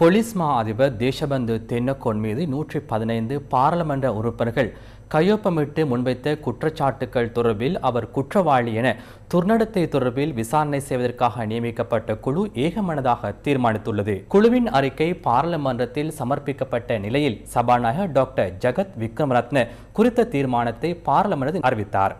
Police மா அதிபர் தேசபந்து தென்னக்கோன் மீது நூற்றி பதினைந்து பாராளுமன்ற உறுப்பினர்கள் கையொப்பமிட்டு முன்வைத்த குற்றச்சாட்டுக்கள் தொடர்பில் அவர் குற்றவாளி என துர்நடத்தை தொடர்பில் விசாரணை செய்வதற்காக நியமிக்கப்பட்ட குழு ஏகமனதாக தீர்மானித்துள்ளது. குழுவின் அறிக்கை பாராளுமன்றத்தில் சமர்ப்பிக்கப்பட்ட நிலையில் சபாநாயகர் டாக்டர் ஜெகத் விக்ரமரத்ன குறித்த தீர்மானத்தை பாராளுமன்றத்தில் அறிவித்தார்.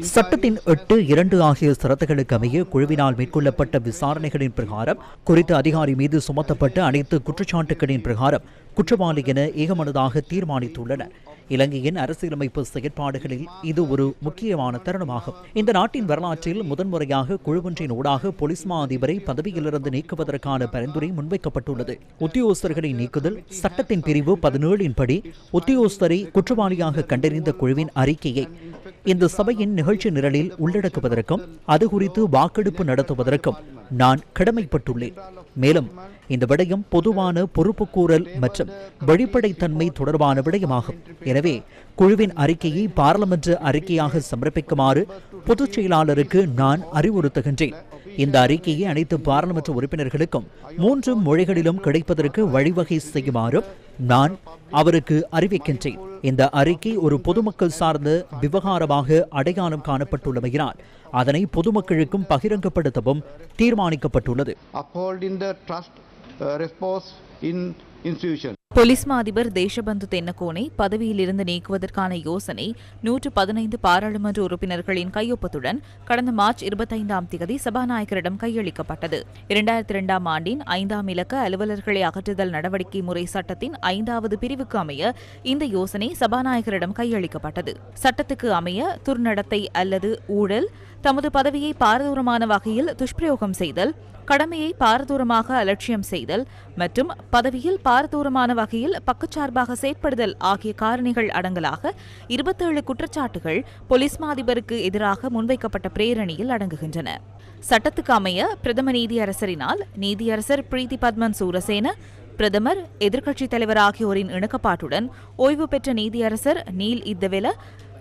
சட்டத்தின் எட்டு இரண்டு ஆகிய சரத்துகளுக்கு அமைய குழுவினால் மேற்கொள்ளப்பட்ட விசாரணைகளின் பிரகாரம் குறித்த அதிகாரி மீது சுமத்தப்பட்ட அனைத்து குற்றச்சாட்டுகளின் பிரகாரம் குற்றவாளி என ஏகமனதாக தீர்மானித்துள்ளனர். இலங்கையின் அரசியலமைப்பு செயற்பாடுகளில் இது ஒரு முக்கியமான தருணமாகும். இந்த நாட்டின் வரலாற்றில் முதன்முறையாக குழுவொன்றின் ஊடாக போலீஸ் மா அதிபரை பதவியிலிருந்து நீக்குவதற்கான பரிந்துரை முன்வைக்கப்பட்டுள்ளது. உத்தியோகஸ்தர்களை நீக்குதல் சட்டத்தின் பிரிவு பதினேழின் படி உத்தியோகஸ்தரை குற்றவாளியாக கண்டறிந்த குழுவின் அறிக்கையை இந்த சபையின் நிகழ்ச்சி நிரலில் உள்ளடக்குவதற்கும் அது குறித்து வாக்கெடுப்பு நடத்துவதற்கும் நான் கடமைப்பட்டுள்ளேன். மேலும் இந்த விடயம் பொதுவான பொறுப்புக்கூறல் மற்றும் வெளிப்படைத்தன்மை தொடர்பான விடயமாகும். எனவே குழுவின் அறிக்கையை பாராளுமன்ற அறிக்கையாக சமர்ப்பிக்குமாறு பொதுச் செயலாளருக்கு நான் அறிவுறுத்துகின்றேன். இந்த அறிக்கையை அனைத்து பாராளுமன்ற உறுப்பினர்களுக்கும் மூன்று மொழிகளிலும் கிடைப்பதற்கு வழிவகை செய்யுமாறும் நான் அவருக்கு அறிவிக்கின்றேன். இந்த அறிக்கை ஒரு பொதுமக்கள் சார்ந்த விவகாரமாக அடையாளம் காணப்பட்டுள்ளமையினால் அதனை பொதுமக்களுக்கும் பகிரங்கப்படுத்தவும் தீர்மானிக்கப்பட்டுள்ளது. Upholding the போலீஸ் மா அதிபர் தேசபந்து தென்னக்கோனை பதவியிலிருந்து நீக்குவதற்கான யோசனை நூற்று பதினைந்து பாராளுமன்ற உறுப்பினர்களின் கையொப்பத்துடன் கடந்த மார்ச் இருபத்தைந்தாம் தேதி சபாநாயகரிடம் கையளிக்கப்பட்டது. இரண்டாயிரத்தி இரண்டாம் ஆண்டின் ஐந்தாம் இலக்க அலுவலர்களை அகற்றுதல் நடவடிக்கை முறை சட்டத்தின் ஐந்தாவது பிரிவுக்கு அமைய இந்த யோசனை சபாநாயகரிடம் கையளிக்கப்பட்டது. சட்டத்துக்கு அமைய துர்நடத்தை அல்லது ஊழல் தமது பதவியை பாரதூரமான வகையில் துஷ்பிரயோகம் செய்தல் கடமையை பாரதூரமாக அலட்சியம் செய்தல் மற்றும் பதவியில் பாரதூரமான வகையில் பக்கச்சார்பாக செயற்படுதல் ஆகிய காரணிகள் அடங்கலாக இருபத்தேழு குற்றச்சாட்டுகள் பொலிஸ் மாதிபருக்கு எதிராக முன்வைக்கப்பட்ட பிரேரணியில் அடங்குகின்றன. சட்டத்துக்கு அமைய பிரதம நீதியரசரினால் நீதியரசர் பிரீத்தி பத்மன் சூரசேன பிரதமர் எதிர்க்கட்சித் தலைவர் ஆகியோரின் இணக்கப்பாட்டுடன் ஓய்வு பெற்ற நீதியரசர் நீல் இத்தவெல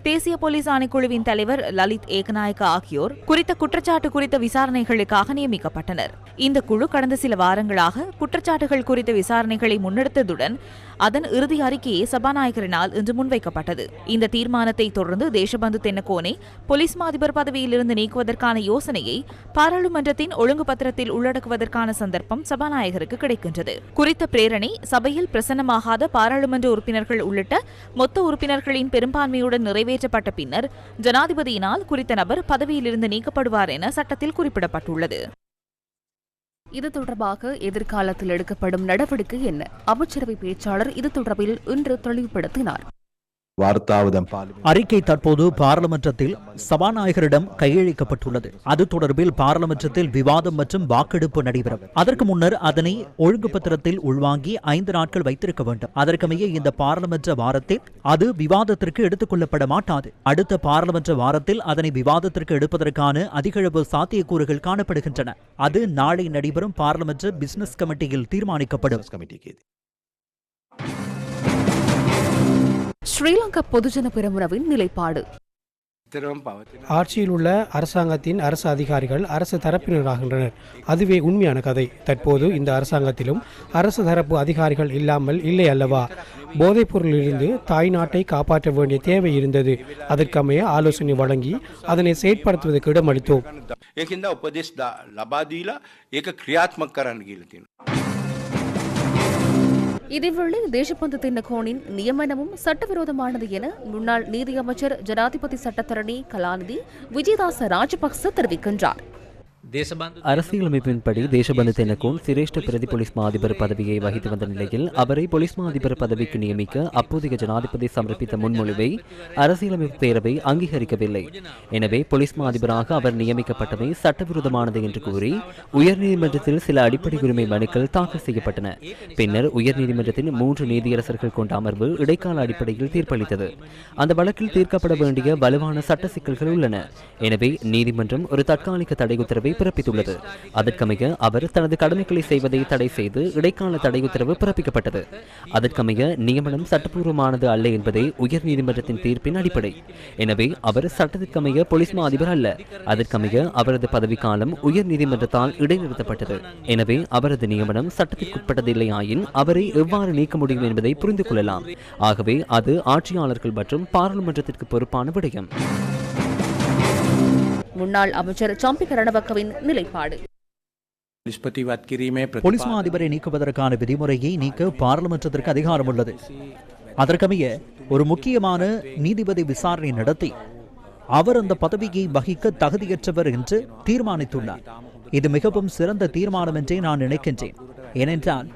தேசிய போலீஸ் ஆணைக்குழுவின் தலைவர் லலித் ஏகநாயக்க ஆகியோர் குறித்த குற்றச்சாட்டு குறித்த விசாரணைகளுக்காக நியமிக்கப்பட்டனர். இந்த குழு கடந்த சில வாரங்களாக குற்றச்சாட்டுகள் குறித்த விசாரணைகளை முன்னெடுத்ததுடன் அதன் இறுதி அறிக்கையே சபாநாயகரினால் இன்று முன்வைக்கப்பட்டது. இந்த தீர்மானத்தை தொடர்ந்து தேசபந்து தென்னக்கோனை போலீஸ் மாதிபர் பதவியிலிருந்து நீக்குவதற்கான யோசனையை பாராளுமன்றத்தின் ஒழுங்கு பத்திரத்தில் உள்ளடக்குவதற்கான சந்தர்ப்பம் சபாநாயகருக்கு கிடைக்கின்றது. குறித்த பிரேரணை சபையில் பிரசன்னமாகாத பாராளுமன்ற உறுப்பினர்கள் உள்ளிட்ட மொத்த உறுப்பினர்களின் பெரும்பான்மையுடன் நிறைவேற்றப்பட்ட பின்னர் ஜனாதிபதியினால் குறித்த நபர் பதவியிலிருந்து நீக்கப்படுவார் என சட்டத்தில் குறிப்பிடப்பட்டுள்ளது. இது தொடர்பாக எதிர்காலத்தில் எடுக்கப்படும் நடவடிக்கை என்ன? அமைச்சரவை பேச்சாளர் இது தொடர்பில் இன்று தெளிவுபடுத்தினார். வார்த்தாவதம். அறிக்கை தற்போது பாராளுமன்றத்தில் சபாநாயகரிடம் கையளிக்கப்பட்டுள்ளது. அது தொடர்பில் பாராளுமன்றத்தில் விவாதம் மற்றும் வாக்கெடுப்பு நடைபெறும். அதற்கு முன்னர் அதனை ஒழுங்கு பத்திரத்தில் உள்வாங்கி ஐந்து நாட்கள் வைத்திருக்க வேண்டும். அதற்கமைய இந்த பாராளுமன்ற வாரத்தில் அது விவாதத்திற்கு எடுத்துக் கொள்ளப்பட மாட்டாது. அடுத்த பாராளுமன்ற வாரத்தில் அதனை விவாதத்திற்கு எடுப்பதற்கான அதிகளவு சாத்தியக்கூறுகள் காணப்படுகின்றன. அது நாளை நடைபெறும் பாராளுமன்ற பிசினஸ் கமிட்டியில் தீர்மானிக்கப்படும். ஸ்ரீலங்கா பொதுஜன பெரமுனவின் நிலைப்பாடு. ஆட்சியில் உள்ள அரசாங்கத்தின் அரசு அதிகாரிகள் அரசு தரப்பினராகின்றனர். அதுவே உண்மையான கதை. தற்போது இந்த அரசாங்கத்திலும் அரசு தரப்பு அதிகாரிகள் இல்லாமல் இல்லை அல்லவா? போதைப் பொருளிலிருந்து தாய் நாட்டை காப்பாற்ற வேண்டிய தேவை இருந்தது. அதற்கமைய ஆலோசனை வழங்கி அதனை செயற்படுத்துவதற்கு இடமளித்தோம். இதேவேளை தேசபந்து தின்னகோனின் நியமனமும் சட்டவிரோதமானது என முன்னாள் நீதியமைச்சர் ஜனாதிபதி சட்டத்தரணி கலாநிதி விஜயதாச ராஜபக்ச தெரிவிக்கின்றார். அரசியலமைப்பின்படி தேசபந்து தென்னகோன் சிரேஷ்ட பிரதி போலீஸ் மா அதிபர் பதவியை வகித்து வந்த நிலையில் அவரை போலீஸ் மா அதிபர் பதவிக்கு நியமிக்க அப்போதைய ஜனாதிபதி சமர்ப்பித்த முன்மொழிவை அரசியலமைப்பு பேரவை அங்கீகரிக்கவில்லை. எனவே போலீஸ் மா அதிபராக அவர் நியமிக்கப்பட்டமை சட்டவிரோதமானது என்று கூறி உயர்நீதிமன்றத்தில் சில அடிப்படை உரிமை மனுக்கள் தாக்கல் செய்யப்பட்டன. பின்னர் உயர்நீதிமன்றத்தின் மூன்று நீதியரசர்கள் கொண்ட அமர்வு இடைக்கால அடிப்படையில் தீர்ப்பளித்தது. அந்த வழக்கில் தீர்க்கப்பட வேண்டிய வலுவான சட்ட சிக்கல்கள் உள்ளன. எனவே நீதிமன்றம் ஒரு தற்காலிக தடை உத்தரவை பிறப்பித்துள்ளது. அதற்கமைய அவர் தனது கடமைகளை செய்வதை தடை செய்து இடைக்கால தடை உத்தரவு பிறப்பிக்கப்பட்டது. அதற்கமைய நியமனம் சட்டப்பூர்வமானது அல்ல என்பதே உயர்நீதிமன்றத்தின் தீர்ப்பின் அடிப்படை. எனவே அவர் சட்டத்திற்கமைய போலீஸ் மா அதிபர் அல்ல. அதற்கமைய அவரது பதவிக்காலம் உயர்நீதிமன்றத்தால் இடைநிறுத்தப்பட்டது. எனவே அவரது நியமனம் சட்டத்திற்குட்பட்டதில்லையாயின் அவரை எவ்வாறு நீக்க முடியும் என்பதை புரிந்து கொள்ளலாம். ஆகவே அது ஆட்சியாளர்கள் மற்றும் பாராளுமன்றத்திற்கு பொறுப்பான விடயம். முன்னாள் அமைச்சர் சம்பி கரணவக்கவின் நிலைப்பாடு. போலீஸ் அதிபரை நீக்குவதற்கான விதிமுறையை நீக்க பாராளுமன்றத்திற்கு அதிகாரம் உள்ளது. அதற்கமைய ஒரு முக்கியமான நீதிபதி விசாரணை நடத்தி அவர் அந்த பதவியை வகிக்க தகுதியற்றவர் என்று தீர்மானித்துள்ளார். இது மிகவும் சிறந்த தீர்மானம் என்றே நான் நினைக்கின்றேன். ஏனென்றால்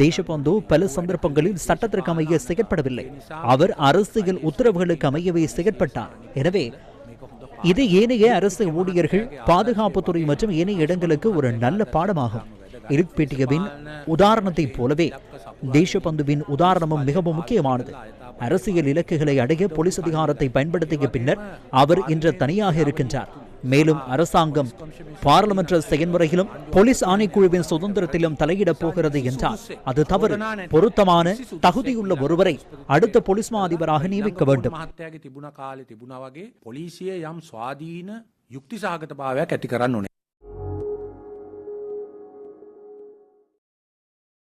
தேசபந்து பல சந்தர்ப்பங்களில் சட்டத்திற்கு அமைய செயற்படவில்லை. அவர் அரசியல் உத்தரவுகளுக்கு அமையவே செயற்பட்டார். எனவே இது ஏனைய அரசு ஊழியர்கள் பாதுகாப்புத்துறை மற்றும் ஏனைய இடங்களுக்கு ஒரு நல்ல பாடமாகும். இருப்பேட்டியவின் உதாரணத்தைப் போலவே தேசபந்துவின் உதாரணமும் மிகவும் முக்கியமானது. அரசியல் இலக்குகளை அடைய போலீஸ் அதிகாரத்தை பயன்படுத்திய பின்னர் அவர் இன்று தனியாக இருக்கின்றார். மேலும் அரசாங்கம் பார்லமென்ற செயன்முறையிலும் போலீஸ் ஆணைக்குழுவின் சுதந்திரத்திலும் தலையிடப் போகிறது என்றால் அது தவறு. பொருத்தமான தகுதியுள்ள ஒருவரை அடுத்த போலீஸ் மா அதிபராக நியமிக்க வேண்டும். யுக்திசாகத பாவ கத்திகரான்